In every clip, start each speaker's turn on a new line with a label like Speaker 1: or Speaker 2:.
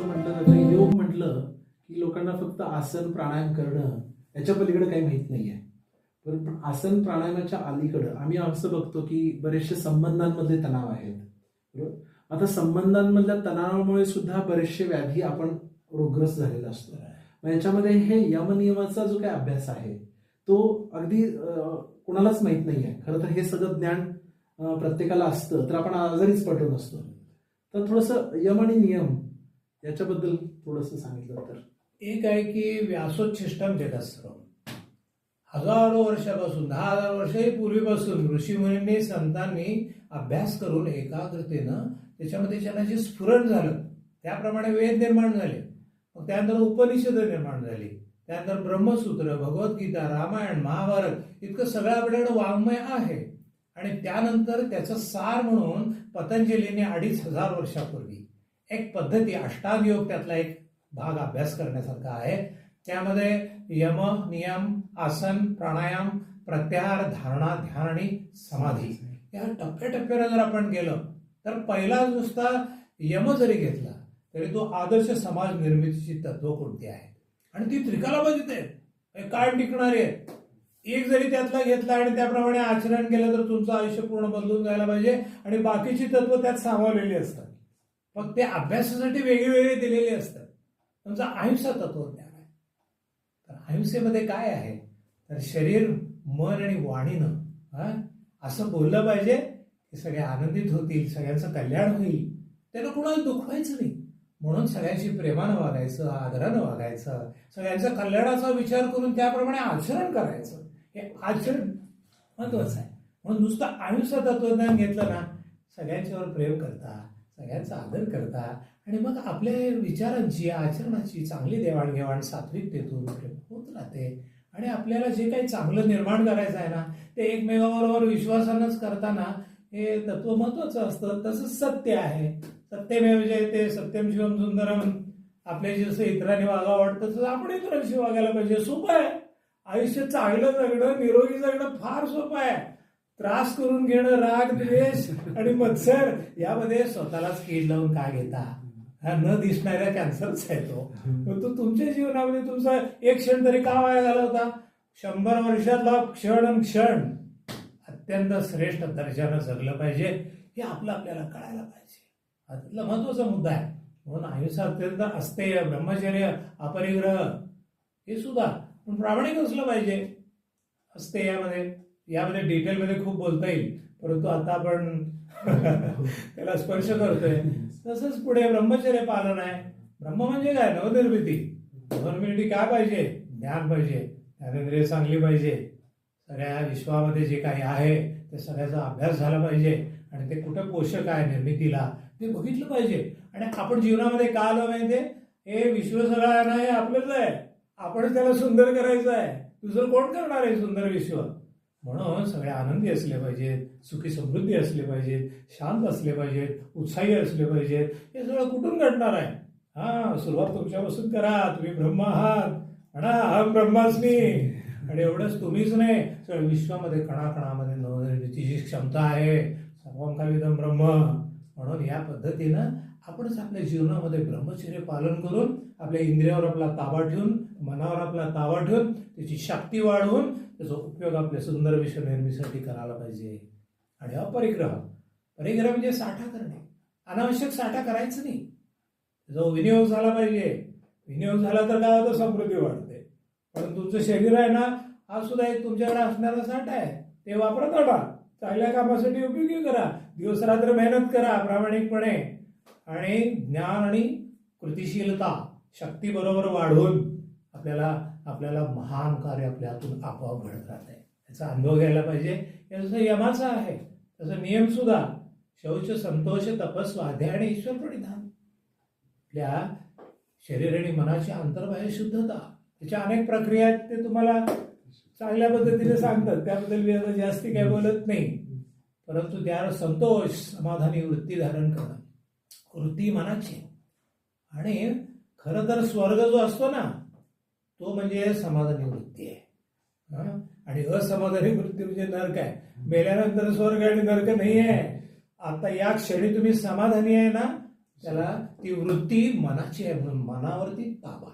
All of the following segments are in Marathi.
Speaker 1: असं म्हटलं जातं योग म्हटलं की लोकांना फक्त आसन प्राणायाम करणं याच्या पलीकडे काही माहीत नाहीये. आहे पण आसन प्राणायामाच्या अलीकडं आम्ही असं बघतो की बरेचसे संबंधांमधले तणाव आहेत. बरोबर? आता संबंधांमधल्या तणावामुळे सुद्धा बरेचसे व्याधी आपण रोगग्रस्त झालेला असतो. मग याच्यामध्ये हे यमनियमाचा जो काही अभ्यास आहे तो अगदी अं, कुणालाच माहीत आहे खरं तर हे सगळं ज्ञान प्रत्येकाला असतं तर आपण आजारीच पटून असतो तर थोडंसं यम आणि नियम याच्याबद्दल थोडंसं सांगितलं तर.
Speaker 2: एक आहे की व्यासोच्छिष्टम जगत्सर्व हजारो वर्षापासून दहा हजार वर्षही पूर्वीपासून ऋषीमुनींनी संतांनी अभ्यास करून एकाग्रतेनं त्याच्यामध्ये त्यांना जे स्फुरण झालं त्याप्रमाणे वेद निर्माण झाले. मग त्यानंतर उपनिषद निर्माण झाली. त्यानंतर ब्रह्मसूत्र भगवद्गीता रामायण महाभारत इतकं सगळं आपल्याकडे वाङ्मय आहे. आणि त्यानंतर त्याचं सार म्हणून पतंजलीने अडीच हजार वर्षापूर्वी एक पद्धती अष्टांगयोग त्यातला एक भाग अभ्यास करण्यासारखा आहे. त्यामध्ये यम नियम आसन प्राणायाम प्रत्याहार धारणा ध्यान आणि समाधी. या टप्प्याटप्प्यानं जर आपण गेलं तर पहिला नुसता यम जरी घेतला तरी तो आदर्श समाज निर्मितीची तत्व कोणती आहेत आणि ती त्रिकालाबाधित आहेत. हे काय टिकणारी आहेत? एक जरी त्यातला घेतला आणि त्याप्रमाणे आचरण केलं तर तुमचं आयुष्य पूर्ण बदलून जायला पाहिजे आणि बाकीची तत्व त्यात सामावलेली असतात. मग ते अभ्यासासाठी वेगळे दिलेले असतात. तुमचं अहिंसा तत्वज्ञान आहे. तर अहिंसेमध्ये काय आहे? तर शरीर मन आणि वाणीनं हा? असं बोललं पाहिजे की सगळे आनंदित होतील सगळ्यांचं कल्याण होईल. त्याला कुणाला दुखवायचं नाही. म्हणून सगळ्यांशी प्रेमानं वागायचं आदरानं वागायचं सगळ्यांच्या कल्याणाचा विचार करून त्याप्रमाणे आचरण करायचं. हे आचरण महत्वाचं आहे. म्हणून नुसतं आयुष्य तत्वज्ञान घेतलं ना सगळ्यांच्यावर प्रेम करता सगळ्यांचा आदर करता आणि मग आपल्या विचारांची आचरणाची चांगली देवाणघेवाण सात्विकतेतून प्रेम होत राहते. आणि आपल्याला जे काही चांगलं निर्माण करायचं आहे ना ते एकमेकाबरोबर विश्वासानंच करताना हे तत्व महत्वाचं असतं. तसंच सत्य आहे. सत्यमेव जयते सत्यम शिवम सुंदरम. आपल्या जसं इतरांनी वागावं वाटतं तसं आपण इतरांशी वागायला पाहिजे. सोपं आहे. आयुष्य चांगलं जगणं निरोगी जगणं फार सोपं आहे. त्रास करून घेणं राग द्वेष आणि मत्सर यामध्ये स्वतःलाच कीड लावून का घेता? हा न दिसणाऱ्या कॅन्सरच आहे तो. मग तो तुमच्या जीवनामध्ये तुमचा एक क्षण तरी का वाया झाला होता शंभर वर्षातला क्षण आणि क्षण अत्यंत श्रेष्ठ दर्जानं जगलं पाहिजे हे आपलं आपल्याला कळायला पाहिजे. हा त्यातला महत्त्वाचा मुद्दा आहे. म्हणून आयुष्य अत्यंत अस्तेय ब्रह्मचर्य अपरिग्रह हे सुद्धा. पण प्रामाणिक असलं पाहिजे. असते यामध्ये यामध्ये डिटेलमध्ये खूप बोलता येईल. परंतु आता आपण त्याला स्पर्श करतोय. तसंच पुढे ब्रह्मचर्य पालन आहे. ब्रह्म म्हणजे काय? नवनिर्मिती. नवनिर्मिती काय पाहिजे? ज्ञान पाहिजे. ज्ञानेंद्रिय चांगली पाहिजे. सगळ्या विश्वामध्ये जे काही आहे ते सगळ्याचा अभ्यास झाला पाहिजे. आणि ते कुठं पोषक आहे निर्मितीला ते बघितलं पाहिजे. आणि आपण जीवनामध्ये का आलं माहिती हे विश्व सगळं नाही आपलंच आहे. आपण त्याला सुंदर करायचं आहे. दुसरं कोण करणार आहे सुंदर विश्व? म्हणून सगळे आनंदी असले पाहिजेत सुखी समृद्धी असले पाहिजेत शांत असले पाहिजेत उत्साही असले पाहिजेत हे सगळं कुठून घडणार आहे? हा सुरुवात तुमच्यापासून करा तुम्ही ब्रह्म आहात. म्हणा अहम ब्रह्मास्मी. आणि एवढंच तुम्हीच नाही सगळ्या विश्वामध्ये कणाकणामध्ये नवनिर्मितीची क्षमता आहे सर्वम काविदम ब्रह्म. म्हणून या पद्धतीनं आपणच आपल्या जीवनामध्ये ब्रह्मचर्य पालन करून आपल्या इंद्रियावर आपला ताबा ठेवून मनावर आपला ताबा ठेवून त्याची शक्ती वाढवून त्याचा उपयोग आपल्या सुंदर विश्व निर्मितीसाठी करायला पाहिजे. आणि अपरिग्रह. परिग्रह म्हणजे साठा करणे. अनावश्यक साठा करायचं नाही. त्याचा विनियोग झाला पाहिजे. विनियोग झाला तर काय होतं समृद्धी वाढते. पण तुमचं शरीर आहे ना हा सुद्धा एक तुमच्याकडे असणारा साठा आहे. ते वापरत राहा चांगल्या कामासाठी उपयोगी करा. दिवस रात्र मेहनत करा प्रामाणिकपणे. आणि ज्ञान आणि कृतिशीलता शक्ती बरोबर वाढवून आपल्याला आपल्याला महान कार्य आपल्या हातून आपोआप घडत राहत. आहे याचा अनुभव घ्यायला पाहिजे. हे जसं यमाचा आहे तसं नियम सुद्धा. शौच संतोष तपस स्वाध्याय आणि ईश्वर प्रणिधान. आपल्या शरीर आणि मनाची अंतर्बाह्य शुद्धता. त्याच्या अनेक प्रक्रिया आहेत ते तुम्हाला चांगल्या पद्धतीने सांगतात. त्याबद्दल मी आता जास्ती काही बोलत नाही. परंतु त्यावर संतोष समाधानी वृत्ती धारण करणं. वृत्ती मनाची. आणि खरं तर स्वर्ग जो असतो ना तो म्हणजे समाधानी वृत्ती आहे. आणि असमाधानी वृत्ती म्हणजे नरक आहे. मेल्यानंतर स्वर्ग आणि नरक नाही आहे आता या क्षणी तुम्ही समाधानी आहे ना त्याला ती वृत्ती मनाची आहे म्हणून मनावरती ताबा.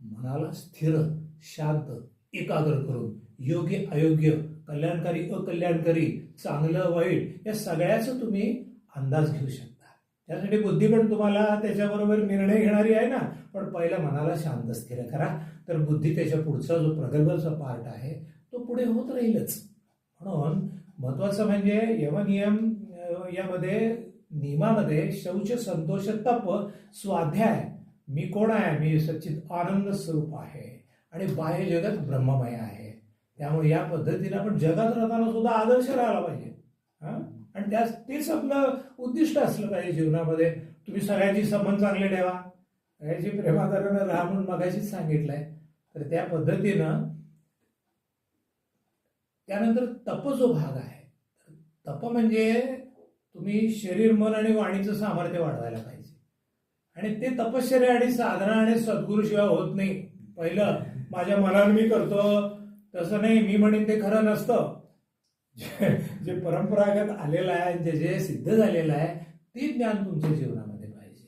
Speaker 2: मनाला स्थिर शांत एकाग्र करून योग्य अयोग्य कल्याणकारी अकल्याणकारी चांगलं वाईट या सगळ्याचं तुम्ही अंदाज घेऊ शकता. त्यासाठी बुद्धी पण तुम्हाला त्याच्याबरोबर निर्णय घेणारी आहे ना. पण पहिला मनाला शांत स्थिर करा. तर बुद्धी त्याच्या पुढचा जो प्रगल्भचा पार्ट आहे तो पुढे होत राहीलच. म्हणून महत्वाचं म्हणजे यमनियम यामध्ये नियमामध्ये शौच संतोष तप स्वाध्याय. मी कोण आहे? मी सचित आनंद स्वरूप आहे. आणि बाह्य जगत ब्रह्ममय आहे. त्यामुळे या पद्धतीने आपण जगात राहताना सुद्धा आदर्श राहिला पाहिजे. हां? आणि त्यास तेच आपलं उद्दिष्ट असलं पाहिजे जीवनामध्ये. तुम्ही सगळ्यांची संबंध चांगले ठेवा. सगळ्यांची प्रेमादरानं राहा म्हणून मगाशीच सांगितलंय. तर त्या पद्धतीनं त्यानंतर तप जो भाग आहे तप म्हणजे तुम्ही शरीर मन आणि वाणीचं सामर्थ्य वाढवायला पाहिजे. आणि ते तपश्चर्या आणि साधना आणि सद्गुरूशिवाय होत नाही. पहिलं माझ्या मनानं मी करतो तसं नाही मी म्हणेन ते खरं नसतं. जे जे परंपरागत आलेलं आहे जे जे सिद्ध झालेलं आहे ते ज्ञान तुमच्या जीवनामध्ये पाहिजे.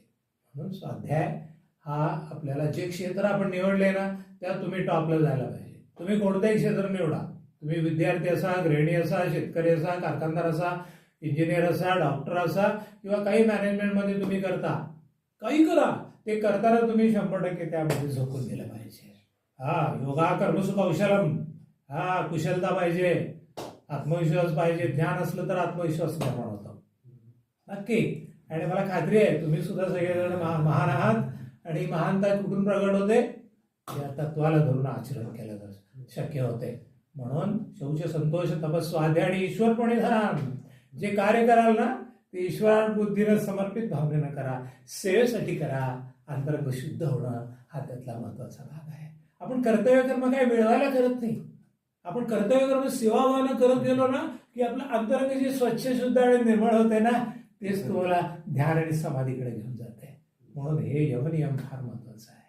Speaker 2: म्हणून स्वाध्याय हा आपल्याला जे क्षेत्र आपण निवडले ना त्यात तुम्ही टॉपला जायला पाहिजे. तुम्ही कोणतंही क्षेत्र निवडा. तुम्ही विद्यार्थी असा गृहिणी असा शेतकरी असा कारखानदार असा इंजिनियर असा डॉक्टर असा किंवा काही मॅनेजमेंटमध्ये तुम्ही करता. काही करा. ते करताना तुम्ही शंभर टक्के त्यामध्ये झोकून दिलं पाहिजे. हा योगा कर्मसु कौशलम हा कुशलता पाहिजे. आत्मविश्वास पाहिजे ज्ञान असलं तर आत्मविश्वास निर्माण होतो. नक्की. आणि मला खात्री आहे तुम्ही सुद्धा सगळेजण महा- महान आहात. आणि महानता कुठून प्रगट होते? या तत्वाला धरून आचरण केलं तर शक्य होते. म्हणून शौच संतोष तपस्वाध्या आणि ईश्वरपणे धरा जे कार्य कराल ना ते ईश्वर बुद्धीनं समर्पित भावनेनं करा. सेवेसाठी करा. अंतर्गत शुद्ध होणं हा त्यातला महत्त्वाचा भाग आहे. आपण कर्तव्य कर्म काय मिळवायला करत नाही. आपण कर्तव्य कर्म सेवाभावानं करत गेलो ना की आपलं अंतरंग जे स्वच्छ शुद्ध आणि निर्मळ होते ना तेच तुम्हाला ध्यान आणि समाधीकडे घेऊन जाते म्हणून हे यवनियम फार महत्वाचं आहे.